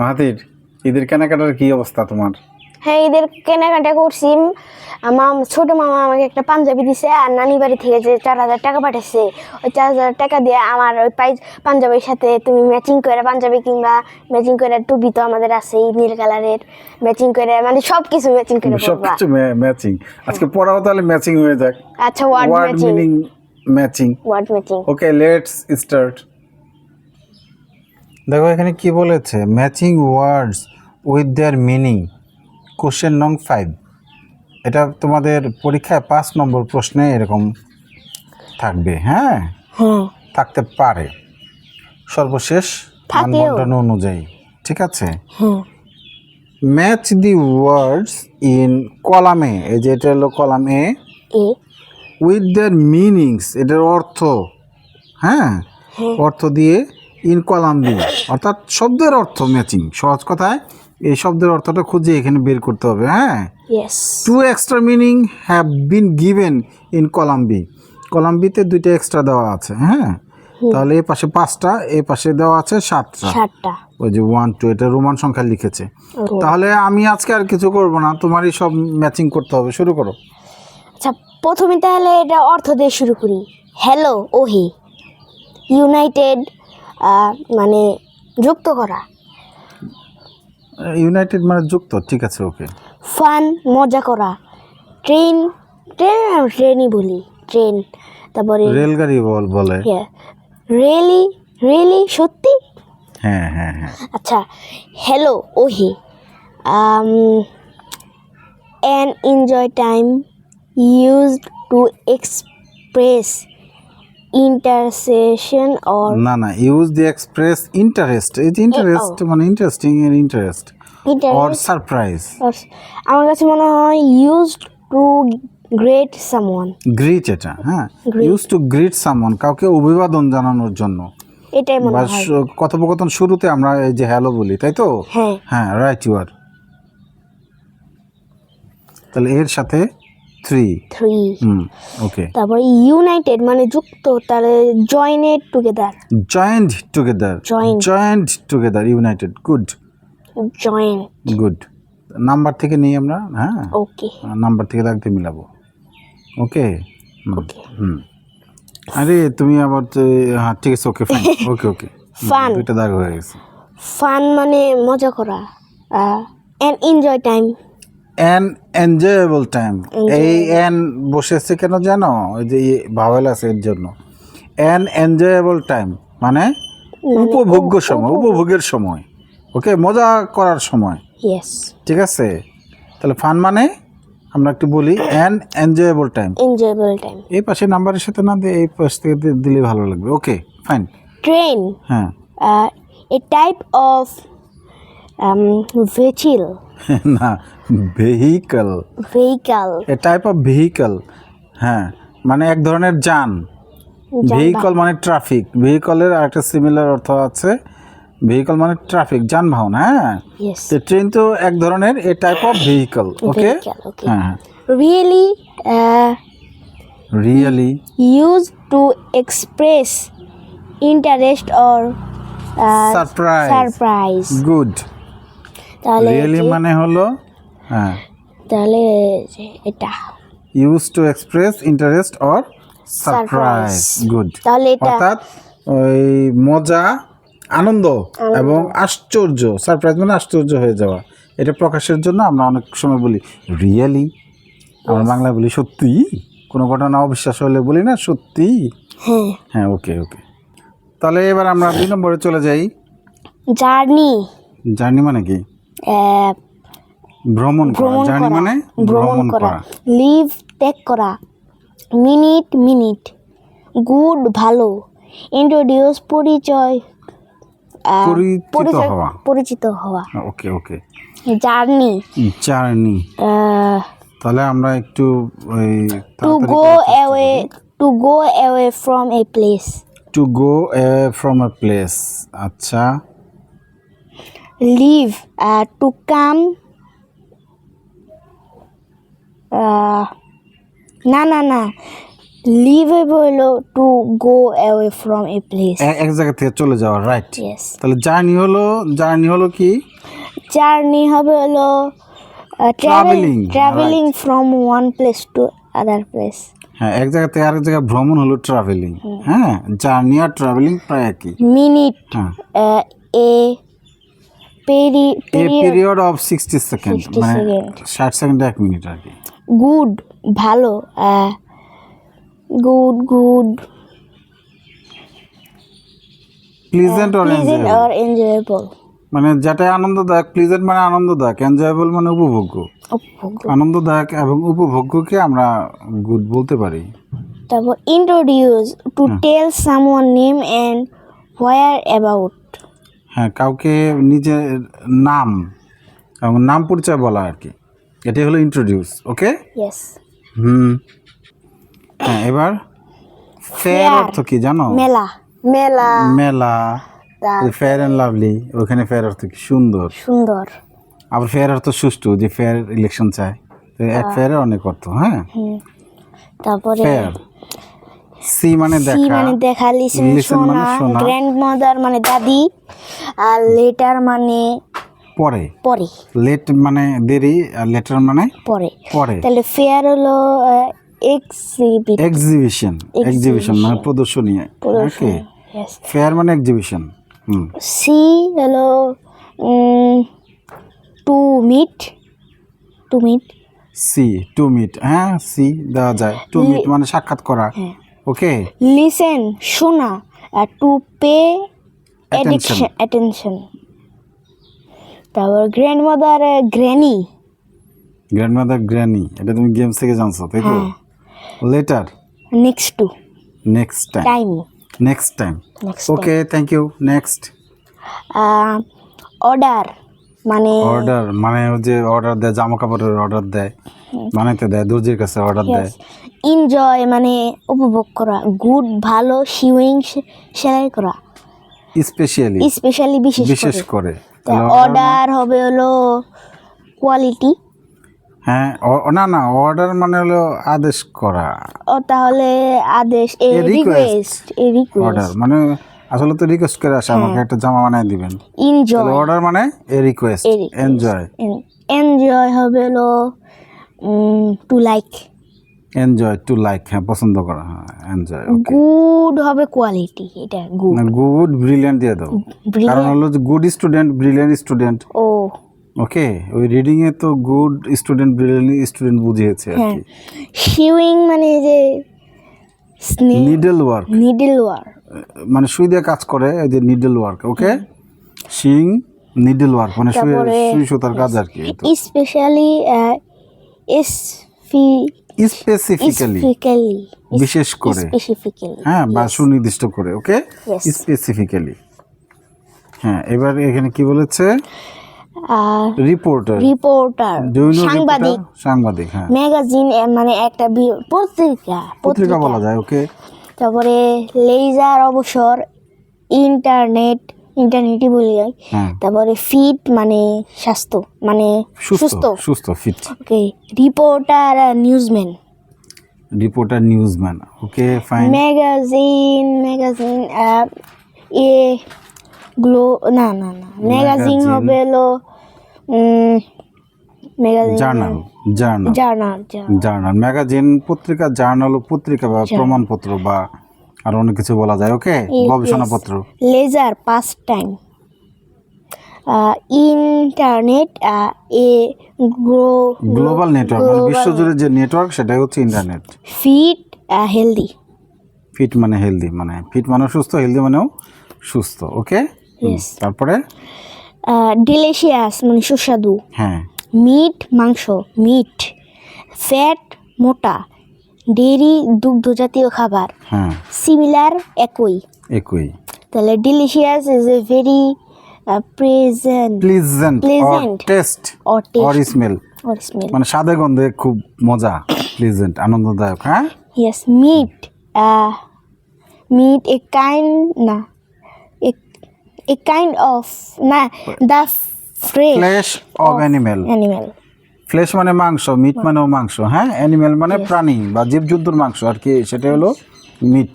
Mahathir ঈদের কেনাকাটার কি অবস্থা তোমার? হ্যাঁ ঈদের কেনাকাটা করছি। আমার ছোট মামা আমাকে একটা পাঞ্জাবি দিছে আর নানি বাড়ি থেকে যে চার হাজার টাকা পাঠাচ্ছে ওই চার হাজার টাকা দিয়ে আমার ওই পাই পাঞ্জাবির সাথে তুমি ম্যাচিং করে পাঞ্জাবি কিংবা ম্যাচিং করে টুপি তো আমাদের আছে নীল কালারের ম্যাচিং করে মানে সব কিছু ম্যাচিং করে সব কিছু ম্যাচিং আজকে পড়াও তাহলে ম্যাচিং হয়ে যাক। আচ্ছা word matching matching word matching okay let's start দেখো এখানে কি বলেছে? Matching words with their meaning question নং ফাইভ এটা তোমাদের পরীক্ষায় পাঁচ নম্বর প্রশ্নে এরকম থাকবে হ্যাঁ? হ্যাঁ। থাকতে পারে। সর্বশেষ। মানবন্টন অনুযায়ী ঠিক আছে? হ্যাঁ। ম্যাচ দি ওয়ার্ডস ইন কলামে এই যে এটা হলো column A A with their meanings এটার অর্থ হ্যাঁ। অর্থ দিয়ে ইন অর্থাৎ শব্দের অর্থ ম্যাচিং সহজ কথায় এই শব্দের অর্থটা খুঁজে এখানে বের করতে হবে হ্যাঁ? Two extra meaning have been given in column কলাম্বিতে দুইটা এক্সট্রা দেওয়া আছে হ্যাঁ? তাহলে এই পাশে পাঁচটা এই পাশে দেওয়া আছে সাতটা। ওই যে ওয়ান টু এটা রোমান সংখ্যা লিখেছে। তাহলে আমি আজকে আর কিছু করব না তোমারই সব ম্যাচিং করতে হবে শুরু করো। আচ্ছা প্রথমে তাহলে এটা অর্থ দিয়ে শুরু করি। হ্যালো ওহে ইউনাইটেড মানে যুক্ত করা। ইউনাইটেড মানে যুক্ত ঠিক আছে ওকে। ফান মজা করা। ট্রেন ট্রেন ট্রেনই বলি ট্রেন। তারপরে রেলগাড়ি বল বলে। রেলি রেলি সত্যি? হ্যাঁ হ্যাঁ হ্যাঁ। আচ্ছা হ্যালো ওহে। An enjoy time used to express intersession or না না ইউজ দি এক্সপ্রেস ইন্টারেস্ট এই যে ইন্টারেস্ট মানে ইন্টারেস্টিং এর ইন্টারেস্ট অর সারপ্রাইজ আমার কাছে মনে হয় used to greet someone greet এটা হ্যাঁ. ইউজ টু গ্রিট সামওয়ান কাউকে অভিবাদন জানানোর জন্য। এটাই মনে হয়। কথোপকথন শুরুতে আমরা এই যে হ্যালো বলি তাই তো? হ্যাঁ। হ্যাঁ রাইট ইউ আর তাহলে এর সাথে থ্রি থ্রি হুম ওকে তারপরে ইউনাইটেড মানে যুক্ত তাহলে jointed together joint together Joined. Joint together united good joint good number থেকে নিই আমরা হ্যাঁ? ওকে নাম্বার থেকে দাগতে মিলাবো। ওকে ওকে হুম আরে তুমি আবার তো- হ্যাঁ ঠিক আছে ওকে ফাইন ওকে ওকে Fun. দুইটা দাগ হয়ে গেছে। ফান মানে মজা করা and enjoy time an enjoyable time এই অ্যান বসেছে কেন জানো? ওই যে ভাওয়েল আছে এর জন্য। অ্যান এনজয়েবল টাইম মানে উপভোগ্য সময়। উপভোগের সময়। ওকে মজা করার সময়। ঠিক আছে? তাহলে ফান মানে আমরা একটু বলি an enjoyable time enjoyable time এই পাশে নাম্বারের সাথে না দিয়ে এই পাশ থেকে দিলে ভালো লাগবে। ওকে ফাইন ট্রেন হ্যাঁ। এ টাইপ অফ ভেচিল না vehicle vehicle a type of vehicle হ্যাঁ মানে এক ধরনের যান। ভেহিকল মানে ট্রাফিক ভেহিকলের আরেকটা সিমিলার অর্থ আছে ভেহিকল মানে ট্রাফিক যানবাহন হ্যাঁ? তো ট্রেন তো এক ধরনের a type of vehicle okay হ্যাঁ really really use to express interest or surprise surprise good তাহলে রিয়েলি মানে হলো? হ্যাঁ। তাহলে এটা। Use to express interest or surprise good তাহলে এটা অর্থাৎ ওই মজা আনন্দ এবং আশ্চর্য। সারপ্রাইজ মানে আশ্চর্য হয়ে যাওয়া। এটা প্রকাশের জন্য আমরা অনেক সময় বলি রিয়েলি আমরা বাংলায় বলি সত্যি? কোনো ঘটনা অবিশ্বাস হলে বলি না সত্যি? হ্যাঁ। হ্যাঁ ওকে ওকে তাহলে এবার আমরা দুই নম্বরে চলে যাই। জার্নি জার্নি মানে কি? ভ্রমণ করা ভ্রমণ জার্নি করা মানে ভ্রমণ করা লিভ ত্যাগ করা মিনিট মিনিট গুড ভালো ইন্ট্রোডিউস পরিচয় পরিচিত হওয়া। পরিচিত হওয়া। Okay okay. জার্নি। জার্নি। তাহলে আমরা একটু to go away to go away from a place to go from a place আচ্ছা। লিভ টু কাম না না না লিভেবল হলো to go away from a place এক জায়গা থেকে চলে যাওয়া রাইট তাহলে জার্নি হলো জার্নি হলো কি? জার্নি হবে হলো Travelling, travelling from one place to other place হ্যাঁ এক জায়গা থেকে আরেক জায়গায় ভ্রমণ হলো ট্রাভেলিং হ্যাঁ জার্নি আর ট্রাভেলিং প্রায় একই। মিনিট হ্যাঁ। A period of sixty second মানে ষাট সেকেন্ড এক মিনিট আর কি। গুড ভালো good good pleasant or enjoyable মানে যেটা আনন্দদায়ক প্লিজেন্ট মানে আনন্দদায়ক এনজয়েবল মানে উপভোগ্য। আনন্দদায়ক এবং উপভোগ্যকে আমরা গুড বলতে পারি। তারপর introduce to tell someone name and where about হ্যাঁ কাউকে নিজের নাম এবং নাম পরিচয় বলা আর কি। এটাই হলো ইন্ট্রোডিউস ওকে হুম। হ্যাঁ এবার ফেয়ার অর্থ কি জানো? মেলা। মেলা। মেলা। ফেয়ার অ্যান্ড লাভলি ওখানে ফেয়ার অর্থ কি? সুন্দর। সুন্দর। আবার ফেয়ার অর্থ সুষ্ঠু যে ফেয়ার ইলেকশন চায়। তো এক ফেয়ারের অনেক অর্থ হ্যাঁ? তারপরে ফেয়ার সি মানে সি মানে দেখা লিসেন মানে শোনা শোনা। গ্র্যান্ড মাদার মানে দাদি আর লেটার মানে পরে। পরে। লেট মানে দেরি আর লেটার মানে পরে। পরে। তাহলে ফেয়ার হলো এক্সিবিশন এক্সিবিশন মানে প্রদর্শনী। ওকে ফেয়ার মানে এক্সিবিশন সি হলো to meet to meet see to meet হ্যাঁ সি দেওয়া যায়। টু মিট মানে সাক্ষাৎ করা। হ্যাঁ। ওকে? লিসেন শোনা টু পে Attention. অ্যাটেনশন তারপর grand mother granny grandmother granny এটা তুমি গেমস থেকে জানছো তাই তো। Later next to next time time next time okay thank you next order মানে অর্ডার মানে যে অর্ডার দেয় জামা কাপড়ের অর্ডার দেয় বানাইতে দেয় দর্জির কাছে অর্ডার দেয়। এনজয় মানে উপভোগ করা গুড ভালো শিউইং সেলাই করা। স্পেশালি স্পেশালি বিশেষ বিশেষ করে। অর্ডার হবে হলো কোয়ালিটি হ্যাঁ না না অর্ডার মানে হলো আদেশ করা। ও তাহলে আদেশ a request a request order মানে আসলে তো রিকোয়েস্ট করে আসে আমাকে একটা জামা বানিয়ে দিবেন। এনজয় অর্ডার মানে এ রিকোয়েস্ট এনজয় এনজয় হবে হলো to like enjoy to like হ্যাঁ পছন্দ করা হ্যাঁ এনজয় গুড হবে কোয়ালিটি এটা গুড গুড ব্রিলিয়ান্ট দিয়ে দাও। কারণ হলো যে গুড স্টুডেন্ট ব্রিলিয়ান্ট স্টুডেন্ট ও। ওকে ওই রিডিং এ তো গুড স্টুডেন্ট ব্রিলিয়ান্ট স্টুডেন্ট বুঝিয়েছে আর হ্যাঁ। কি। শিউইং মানে যে নিডল ওয়ার্ক নিডল ওয়ার মানে সুই দিয়ে কাজ করে এই যে নিডল ওয়ার্ক ওকে শিং নিডল ওয়ার্ক মানে সুই সুতার কাজ আর কি স্পেশালি এস স্পেসিফিক্যালি স্পেসিফিক্যালি বিশেষ করে। হ্যাঁ বা সুনির্দিষ্ট করে ওকে স্পেসিফিক্যালি হ্যাঁ এবার এখানে কি বলেছে? রিপোর্টার রিপোর্টার সাংবাদিক। সাংবাদিক হ্যাঁ। ম্যাগাজিন মানে একটা পত্রিকা পত্রিকা বলা যায় ওকে তারপরে লেজার অবসর ইন্টারনেট ইন্টারনেটই বলি হ্যাঁ। তারপরে ফিট মানে স্বাস্থ্য মানে সুস্থ সুস্থ। Fit okay reporter newsman reporter newsman okay fine magazine magazine a glow না না না ম্যাগাজিন হবে হলো magazine journal journal journal journal magazine পত্রিকা জার্নাল ও পত্রিকা বা প্রমাণপত্র বা আর অনেক কিছু বলা যায় ওকে গবেষণাপত্র। Leisure pass time internet a global network মানে বিশ্বজুড়ে যে নেটওয়ার্ক সেটাই হচ্ছে ইন্টারনেট ফিট হেলদি ফিট মানে হেলদি মানে ফিট মানে সুস্থ হেলদি মানেও সুস্থ ওকে. তারপরে? ডেলিশিয়াস মানে সুস্বাদু। হ্যাঁ। মিট মাংস মিট ফ্যাট মোটা। ডেরি দুগ্ধ জাতীয় খাবার। হ্যাঁ। সিমিলার একই। একই। তাহলে delicious is a very present pleasant or taste or or smell or smell মানে স্বাদে গন্ধে খুব মজা। প্লিজেন্ট আনন্দদায়ক হ্যাঁ. Uh, meat a kind na a, a kind of na the flesh flesh of animal animal. Flesh মানে মাংস meet মানেও মাংস হ্যাঁ? অ্যানিমেল মানে প্রাণী বা জীবজন্তুর মাংস আর কি সেটা হলো meat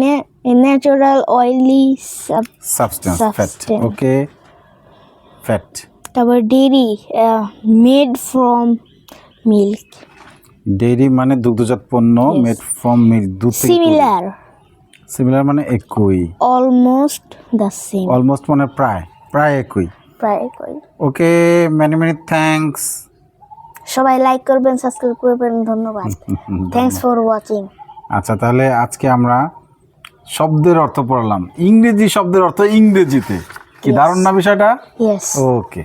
na- a natural substance fat okay fat তারপর dairy made from milk dairy মানে দুগ্ধজাত পণ্য মেড ফ্রম মিল্ক দুধ সিমিলার সিমিলার মানে একই। অলমোস্ট দ্য সেম অলমোস্ট মানে প্রায় প্রায় একই। প্রায় করি। ওকে মেনি মেনি থ্যাঙ্কস সবাই লাইক করবেন সাবস্ক্রাইব করবেন ধন্যবাদ। থ্যাঙ্কস ফর ওয়াচিং আচ্ছা তাহলে আজকে আমরা শব্দের অর্থ পড়লাম। ইংরেজি শব্দের অর্থ ইংরেজিতে। কি দারুণ না বিষয়টা? Yes okay